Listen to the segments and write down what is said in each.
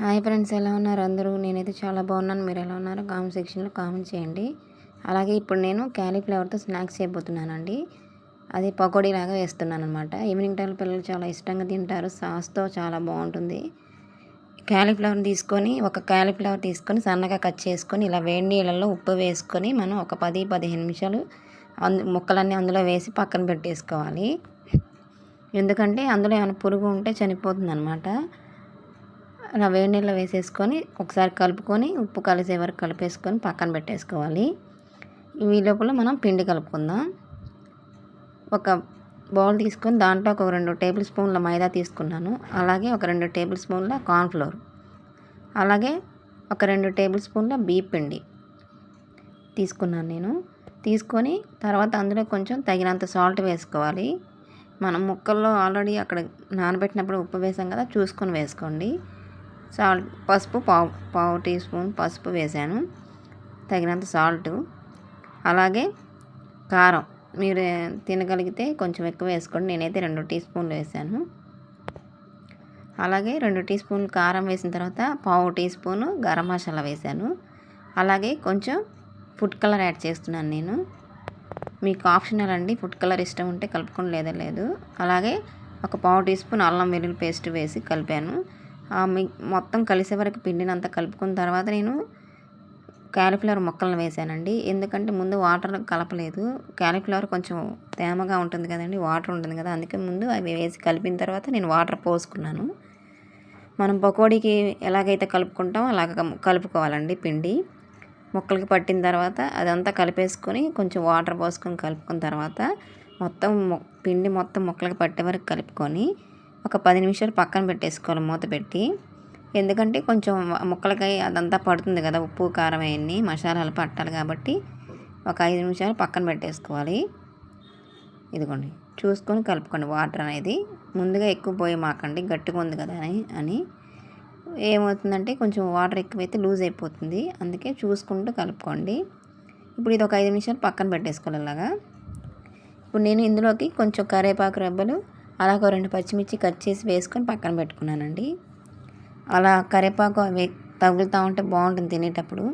Hi friends ఎలా ఉన్నారు అందరూ? నేనైతే చాలా బాగున్నాను. మీరు ఎలా ఉన్నారు? కామెంట్ సెక్షన్లో కామెంట్ చేయండి. అలాగే ఇప్పుడు నేను క్యాలీఫ్లవర్తో స్నాక్స్ చేయబోతున్నానండి. అది పకోడీ లాగా వేస్తున్నాను అనమాట ఈవినింగ్ టైం పిల్లలు చాలా ఇష్టంగా తింటారు. సాస్తో చాలా బాగుంటుంది. క్యాలీఫ్లవర్ తీసుకొని ఒక క్యాలీఫ్లవర్ తీసుకొని సన్నగా కట్ చేసుకొని ఇలా వేడి నీళ్ళల్లో ఉప్పు వేసుకొని మనం ఒక పది పదిహేను నిమిషాలు అందు ముక్కలన్నీ అందులో వేసి పక్కన పెట్టేసుకోవాలి. ఎందుకంటే అందులో ఏమైనా పురుగు ఉంటే చనిపోతుంది అనమాట రవ్వ వేడి నీళ్ళు వేసేసుకొని ఒకసారి కలుపుకొని ఉప్పు కలిసే వరకు కలిపేసుకొని పక్కన పెట్టేసుకోవాలి. ఈ లోపల మనం పిండి కలుపుకుందాం. ఒక బౌల్ తీసుకొని దాంట్లో ఒక రెండు టేబుల్ స్పూన్ల మైదా తీసుకున్నాను. అలాగే ఒక రెండు టేబుల్ స్పూన్ల కార్న్ఫ్లోర్. అలాగే ఒక రెండు టేబుల్ స్పూన్ల బీప్ పిండి తీసుకున్నాను నేను. తీసుకొని తర్వాత అందులో కొంచెం తగినంత సాల్ట్ వేసుకోవాలి. మనం ముక్కల్లో ఆల్రెడీ అక్కడ నానబెట్టినప్పుడు ఉప్పు వేసాం కదా చూసుకొని వేసుకోండి. సాల్ట్ పసుపు పావు పావు టీ స్పూన్ పసుపు వేసాను. తగినంత సాల్ట్. అలాగే కారం. మీరు తినగలిగితే కొంచెం ఎక్కువ వేసుకోండి. నేనైతే రెండు టీ స్పూన్లు వేసాను. అలాగే రెండు టీ స్పూన్లు కారం వేసిన తర్వాత పావు టీ స్పూను గరం మసాలా వేసాను. అలాగే కొంచెం ఫుడ్ కలర్ యాడ్ చేస్తున్నాను నేను. మీకు ఆప్షనల్ అండి. ఫుడ్ కలర్ ఇష్టం ఉంటే కలుపుకొని లేదా లేదు. అలాగే ఒక పావు టీ స్పూన్ అల్లం వెల్లుల్లి పేస్ట్ వేసి కలిపాను. మొత్తం కలిసే వరకు పిండినంతా కలుపుకున్న తర్వాత నేను క్యాలీఫ్లవర్ మొక్కలను వేసానండి. ఎందుకంటే ముందు వాటర్ కలపలేదు. క్యాలీఫ్లవర్ కొంచెం తేమగా ఉంటుంది కదండి వాటర్ ఉంటుంది కదా అందుకే ముందు అవి వేసి కలిపిన తర్వాత నేను వాటర్ పోసుకున్నాను. మనం పకోడీకి ఎలాగైతే కలుపుకుంటామో అలాగ కలుపుకోవాలండి పిండి. మొక్కలకి పట్టిన తర్వాత అదంతా కలిపేసుకొని కొంచెం వాటర్ పోసుకొని కలుపుకున్న తర్వాత మొత్తం పిండి మొత్తం మొక్కలకు పట్టే వరకు కలుపుకొని ఒక పది నిమిషాలు పక్కన పెట్టేసుకోవాలి మూత పెట్టి. ఎందుకంటే కొంచెం ముక్కలకాయ అదంతా పడుతుంది కదా ఉప్పు కారం అవన్నీ మసాలాలు పట్టాలి కాబట్టి ఒక ఐదు నిమిషాలు పక్కన పెట్టేసుకోవాలి. ఇదిగోండి చూసుకొని కలుపుకోండి వాటర్ అనేది. ముందుగా ఎక్కువ పోయి మాకండి గట్టిగా ఉంది కదా అని అని. ఏమవుతుందంటే కొంచెం వాటర్ ఎక్కువైతే లూజ్ అయిపోతుంది. అందుకే చూసుకుంటూ కలుపుకోండి. ఇప్పుడు ఇది ఒక ఐదు నిమిషాలు పక్కన పెట్టేసుకోవాలి అలాగా ఇప్పుడు నేను ఇందులోకి కొంచెం కరేపాకు రెబ్బలు అలాగ రెండు పచ్చిమిర్చి కట్ చేసి వేసుకొని పక్కన పెట్టుకున్నానండి. అలా కరివేపాకు అవి తగులుతూ ఉంటే బాగుంటుంది తినేటప్పుడు.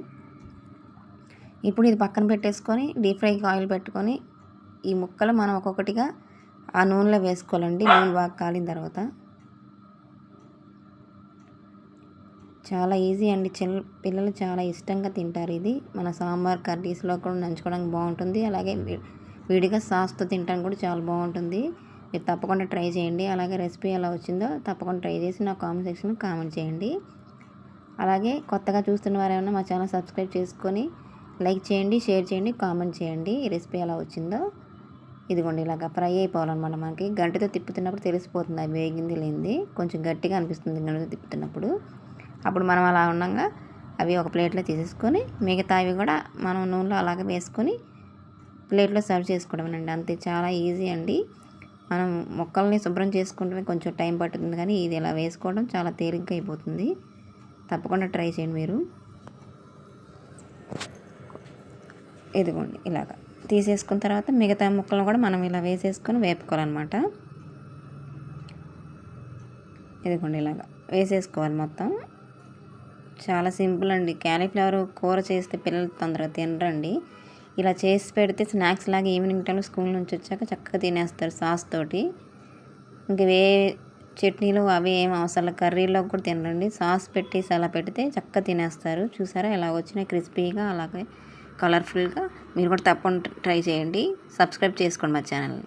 ఇప్పుడు ఇది పక్కన పెట్టేసుకొని డీప్ ఫ్రైకి ఆయిల్ పెట్టుకొని ఈ ముక్కలు మనం ఒక్కొక్కటిగా ఆ నూనెలో వేసుకోవాలండి నూనె బాగా కాలిన తర్వాత. చాలా ఈజీ అండి చిన్న పిల్లలు చాలా ఇష్టంగా తింటారు ఇది. మన సాంబార్ కర్రీస్లో కూడా నంచుకోవడానికి బాగుంటుంది అలాగే విడిగా సాస్తో తినడానికి కూడా చాలా బాగుంటుంది. మీరు తప్పకుండా ట్రై చేయండి. అలాగే రెసిపీ ఎలా వచ్చిందో తప్పకుండా ట్రై చేసి నా కామెంట్ సెక్షన్లో కామెంట్ చేయండి. అలాగే కొత్తగా చూస్తున్న వారు ఏమైనా మా ఛానల్ సబ్స్క్రైబ్ చేసుకొని లైక్ చేయండి షేర్ చేయండి కామెంట్ చేయండి. ఈ రెసిపీ ఎలా వచ్చిందో ఇదిగోండి ఇలాగ ఫ్రై అయిపోవాలన్నమాట మనకి. గంటతో తిప్పుతున్నప్పుడు తెలిసిపోతుంది అది వేగింది లేనిది. కొంచెం గట్టిగా అనిపిస్తుంది గంటతో తిప్పుతున్నప్పుడు. అప్పుడు మనం అలా ఉండగా అవి ఒక ప్లేట్లో తీసేసుకొని మిగతా అవి కూడా మనం నూనెలో అలాగే వేసుకొని ప్లేట్లో సర్వ్ చేసుకోవడం అండి అంతే చాలా ఈజీ అండి. మనం మొక్కల్ని శుభ్రం చేసుకుంటే కొంచెం టైం పడుతుంది కానీ ఇది ఇలా వేసుకోవడం చాలా తేలిగ్గా అయిపోతుంది తప్పకుండా ట్రై చేయండి మీరు. ఇదిగోండి ఇలాగ. తీసేసుకున్న తర్వాత మిగతా ముక్కలను కూడా మనం ఇలా వేసేసుకొని వేపుకోవాలన్నమాట. ఇదిగోండి ఇలాగ. వేసేసుకోవాలి మొత్తం. చాలా సింపుల్ అండి. క్యాలీఫ్లవర్ కూర చేస్తే పిల్లలు తొందరగా తినరండి. ఇలా చేసి పెడితే స్నాక్స్ లాగా ఈవినింగ్ టైంలో స్కూల్ నుంచి వచ్చాక చక్కగా తినేస్తారు సాస్ తోటి. ఇంక వే చట్నీలు అవి ఏం అవసరం కర్రీలో కూడా తినండి సాస్ పెట్టేసి అలా పెడితే చక్కగా తినేస్తారు. చూసారా? ఎలా వచ్చినాయి? క్రిస్పీగా అలాగే కలర్ఫుల్గా. మీరు కూడా తప్పకుండా ట్రై చేయండి. సబ్స్క్రైబ్ చేసుకోండి మా ఛానల్ని.